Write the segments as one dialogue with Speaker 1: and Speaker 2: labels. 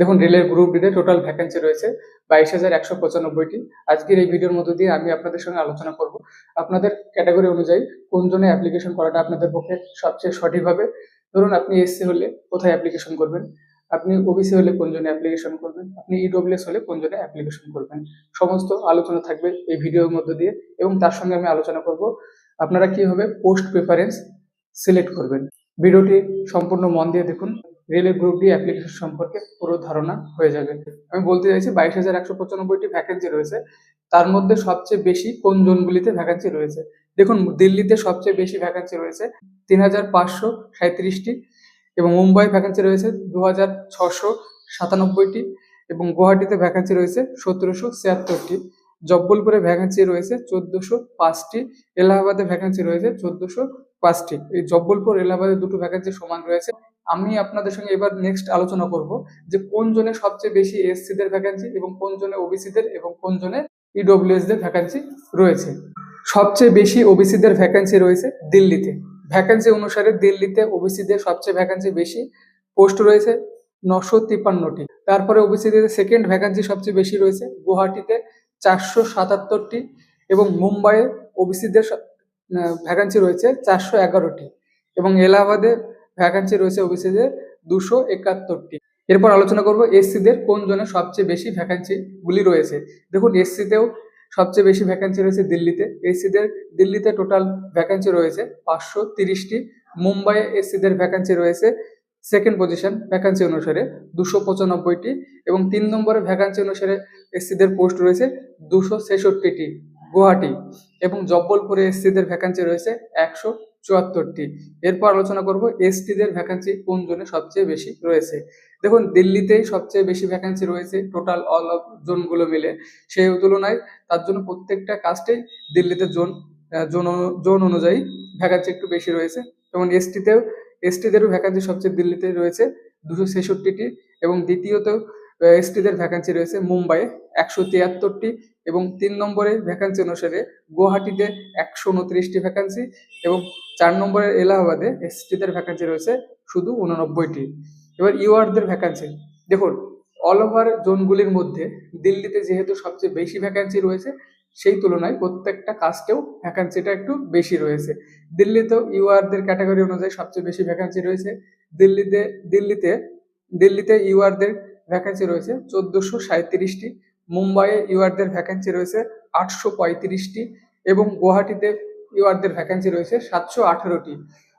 Speaker 1: দেখুন, রেলের গ্রুপ ডিতে টোটাল ভ্যাকেন্সি রয়েছে বাইশ হাজার একশো পঁচানব্বইটি। আজকের এই ভিডিওর মধ্য দিয়ে আমি আপনাদের সঙ্গে আলোচনা করব। আপনাদের ক্যাটাগরি অনুযায়ী কোন জনে অ্যাপ্লিকেশন করাটা আপনাদের পক্ষে সবচেয়ে সঠিক হবে? ধরুন, আপনি এসসি হলে কোথায় অ্যাপ্লিকেশন করবেন? আপনি ওবিসি হলে কোন জনে অ্যাপ্লিকেশন করবেন? আপনি ইডব্লিউএস হলে কোন জনে অ্যাপ্লিকেশন করবেন? সমস্ত আলোচনা থাকবে এই ভিডিওর মধ্য দিয়ে এবং তার সঙ্গে আমি আলোচনা করব আপনারা কীভাবে পোস্ট প্রেফারেন্স সিলেক্ট করবেন। ভিডিওটি সম্পূর্ণ মন দিয়ে দেখুন। রেলের গ্রুপ ডি অ্যাপ্লিকেশন সম্পর্কে পুরো ধারণা হয়ে যাবে। আমি বলতে চাইছি বাইশ হাজার একশো পঁচানব্বইটি ভ্যাকেন্সি রয়েছে। তার মধ্যে সবচেয়ে বেশি কোন জোনগুলিতে ভ্যাকেন্সি রয়েছে? দেখুন, দিল্লিতে সবচেয়ে বেশি ভ্যাকেন্সি রয়েছে তিন হাজার পাঁচশো সাঁত্রিশটি এবং মুম্বাই ভ্যাকেন্সি রয়েছে দু হাজার ছশো সাতানব্বইটি এবং গুয়াহাটিতে ভ্যাকেন্সি রয়েছে সতেরোশো ছিয়াত্তরটি। জব্বলপুরে ভ্যাকেন্সি রয়েছে চোদ্দোশো পাঁচটি। এলাহাবাদে ভ্যাকেন্সি রয়েছে চোদ্দোশো পাঁচটি এই জব্বলপুর এলাহাবাদে দুটো ভ্যাকেন্সি সমান রয়েছে। আমি আপনাদের সঙ্গে এবার নেক্সট আলোচনা করব যে কোন জনে সবচেয়ে বেশি এসসিদের ভ্যাকেন্সি এবং কোন জনে ওবিসিদের এবং কোন জনে ইডব্লিউএস দের ভ্যাকেন্সি রয়েছে। সবচেয়ে বেশি ওবিসিদের ভ্যাকেন্সি রয়েছে দিল্লিতে। ভ্যাকেন্সি অনুসারে দিল্লিতে ওবিসিদের সবচেয়ে ভ্যাকেন্সি বেশি পোস্ট রয়েছে নশো তিপ্পান্নটি। তারপরে ওবিসিদের সেকেন্ড ভ্যাকেন্সি সবচেয়ে বেশি রয়েছে গুয়াহাটিতে চারশো সাতাত্তরটি এবং মুম্বাইয়ে ওবিসিদের ভ্যাকেন্সি রয়েছে চারশো এগারোটি এবং এলাহাবাদে ভ্যাকেন্সি রয়েছে ওবিসিদের দুশো একাত্তরটি। এরপর আলোচনা করব এসসিদের কোন জনে সবচেয়ে বেশি ভ্যাকেন্সি গুলি রয়েছে। দেখুন, এসসিতেও সবচেয়ে বেশি ভ্যাকেন্সি রয়েছে দিল্লিতে। এসসিদের দিল্লিতে টোটাল ভ্যাকেন্সি রয়েছে পাঁচশো তিরিশটি। মুম্বাইয়ে এসসিদের ভ্যাকেন্সি রয়েছে সেকেন্ড পজিশন ভ্যাকেন্সি অনুসারে দুশো পঁচানব্বইটি এবং তিন নম্বরে ভ্যাকেন্সি অনুসারে এসসিদের পোস্ট রয়েছে দুশো ছেষট্টিটি। গুয়াহাটি এবং জব্বলপুরে এসসিদের ভ্যাকেন্সি রয়েছে একশো চুয়াত্তরটি। এরপর আলোচনা করব এসটিদের ভ্যাকেন্সি কোন জোনে সবচেয়ে বেশি রয়েছে। দেখুন, দিল্লিতেই সবচেয়ে বেশি ভ্যাকেন্সি রয়েছে টোটাল অল অফ জোনগুলো মিলে। সেই তুলনায় তার জন্য প্রত্যেকটা কাস্টেই দিল্লিতে জোন জোন জোন অনুযায়ী ভ্যাকান্সি একটু বেশি রয়েছে। যেমন এসটিতেও, এসটিদেরও ভ্যাকেন্সি সবচেয়ে দিল্লিতে রয়েছে দুশো ছেষট্টিটি এবং দ্বিতীয়তেও এসটিদের ভ্যাকেন্সি রয়েছে মুম্বাইয়ে একশো তিয়াত্তরটি এবং তিন নম্বরে ভ্যাকেন্সি অনুসারে গুয়াহাটিতে একশো উনত্রিশটি ভ্যাকেন্সি এবং চার নম্বরে এলাহাবাদে এসটিদের ভ্যাকেন্সি রয়েছে শুধু উননব্বইটি। এবার ইউআরদের ভ্যাকেন্সি দেখুন অল ওভার জোনগুলির মধ্যে দিল্লিতে যেহেতু সবচেয়ে বেশি ভ্যাকেন্সি রয়েছে, সেই তুলনায় প্রত্যেকটা কাস্টেও ভ্যাকেন্সিটা একটু বেশি রয়েছে। দিল্লিতেও ইউআরদের ক্যাটাগরি অনুযায়ী সবচেয়ে বেশি ভ্যাকেন্সি রয়েছে। দিল্লিতে দিল্লিতে দিল্লিতে ইউআরদের ভ্যাকেন্সি রয়েছে চোদ্দোশো সাঁত্রিশটি মুম্বাইয়ে ইউআরদের ভ্যাকেন্সি রয়েছে আটশো পঁয়ত্রিশটি এবং গুয়াহাটিতে ইউআরদের ভ্যাকেন্সি রয়েছে সাতশো আঠেরোটি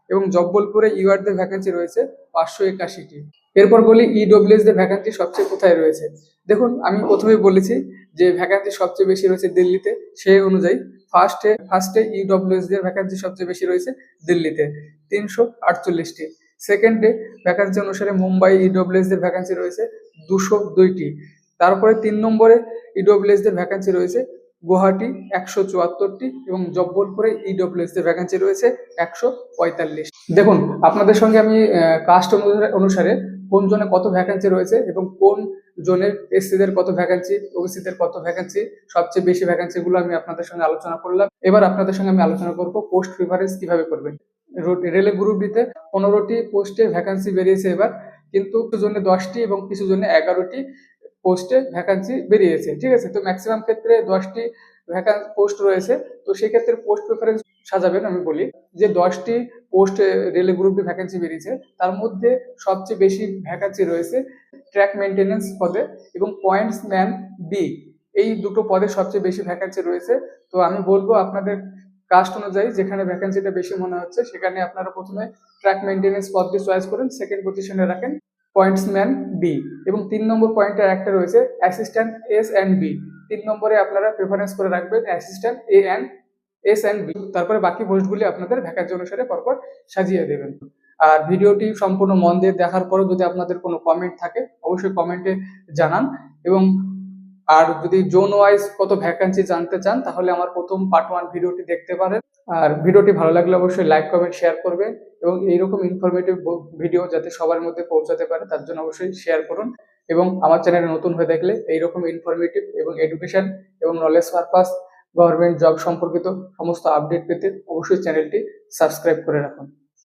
Speaker 1: এবং জব্বলপুরে ইউআরদের ভ্যাকেন্সি রয়েছে পাঁচশো একাশিটি। এরপর বলি ইডব্লিউএস দের ভ্যাকেন্সি সবচেয়ে কোথায় রয়েছে? দেখুন, আমি প্রথমেই বলেছি যে ভ্যাকেন্সি সবচেয়ে বেশি রয়েছে দিল্লিতে, সেই অনুযায়ী ফার্স্টে ফার্স্টে ইডব্লিউএস দের ভ্যাকেন্সি সবচেয়ে বেশি রয়েছে দিল্লিতে, তিনশো আটচল্লিশটি। সেকেন্ডে ভ্যাকেন্সি অনুসারে মুম্বাই ইডব্লিউএস দের ভ্যাকেন্সি রয়েছে দুশো দুইটি। তারপরে তিন নম্বরে ইডব্লিউএস দের ভ্যাকেন্সি রয়েছে গুয়াহাটি একশো চুয়াত্তরটি এবং জব্বলপুরে ইডব্লিউএস দের ভ্যাকেন্সি রয়েছে একশো পঁয়তাল্লিশ। দেখুন, আপনাদের সঙ্গে আমি কাস্ট অনুসারে কোন জনে কত ভ্যাকেন্সি রয়েছে এবং কোন জনের এসসিদের কত ভ্যাকেন্সি ওবিসিদের কত ভ্যাকেন্সি সবচেয়ে বেশি ভ্যাকেন্সি গুলো আমি আপনাদের সঙ্গে আলোচনা করলাম। এবার আপনাদের সঙ্গে আমি আলোচনা করব পোস্ট প্রিফারেন্স কীভাবে করবেন। রেলে গ্রুপ ডিতে পনেরোটি পোস্টে ভ্যাকান্সি বেরিয়েছে এবার, কিন্তু কিছু জন্য দশটি এবং কিছু জন্য এগারোটি পোস্টে ভ্যাকান্সি বেরিয়েছে, ঠিক আছে? তো ম্যাক্সিমাম ক্ষেত্রে দশটি ভ্যাকান পোস্ট রয়েছে, তো সেক্ষেত্রে পোস্ট প্রেফারেন্স সাজাবেন আমি বলি, যে দশটি পোস্ট রেলে গ্রুপে ভ্যাকান্সি বেরিয়েছে, তার মধ্যে সবচেয়ে বেশি ভ্যাকান্সি রয়েছে ট্র্যাক মেনটেন্যান্স পদে এবং পয়েন্টস ম্যান বি এই দুটো পদে সবচেয়ে বেশি ভ্যাকান্সি রয়েছে, তো আমি বলব আপনাদের কাস্ট অনুযায়ী যেখানে ভ্যাকেন্সিটা বেশি মনে হচ্ছে, সেখানে আপনারা প্রথমে ট্র্যাক মেনটেন্যান্স পদটি চয়েস করেন সেকেন্ড পজিশনে রাখেন পয়েন্টসম্যান বি এবং তিন নম্বর পয়েন্টের একটা রয়েছে অ্যাসিস্ট্যান্ট এস অ্যান্ড বি তিন নম্বরে আপনারা প্রেফারেন্স করে রাখবেন assistant A and S and B তারপরে বাকি পোস্টগুলি আপনাদের ভ্যাকেন্সি অনুসারে পরপর সাজিয়ে দেবেন। আর ভিডিওটি সম্পূর্ণ মন দিয়ে দেখার পরও যদি আপনাদের কোনো কমেন্ট থাকে, অবশ্যই কমেন্টে জানান এবং আর যদি জোন ওয়াইজ কত ভ্যাকান্সি জানতে চান, তাহলে আমার প্রথম পার্ট ওয়ান ভিডিওটি দেখতে পারেন। আর ভিডিওটি ভালো লাগলে অবশ্যই লাইক কমেন্ট শেয়ার করবেন এবং এইরকম ইনফরমেটিভ ভিডিও যাতে সবার মধ্যে পৌঁছাতে পারে, তার জন্য অবশ্যই শেয়ার করুন। এবং আমার চ্যানেলে নতুন হয়ে থাকলে এইরকম ইনফরমেটিভ এবং এডুকেশন এবং নলেজ পারপাস গভর্নমেন্ট জব সম্পর্কিত সমস্ত আপডেট পেতে অবশ্যই চ্যানেলটি সাবস্ক্রাইব করে রাখুন।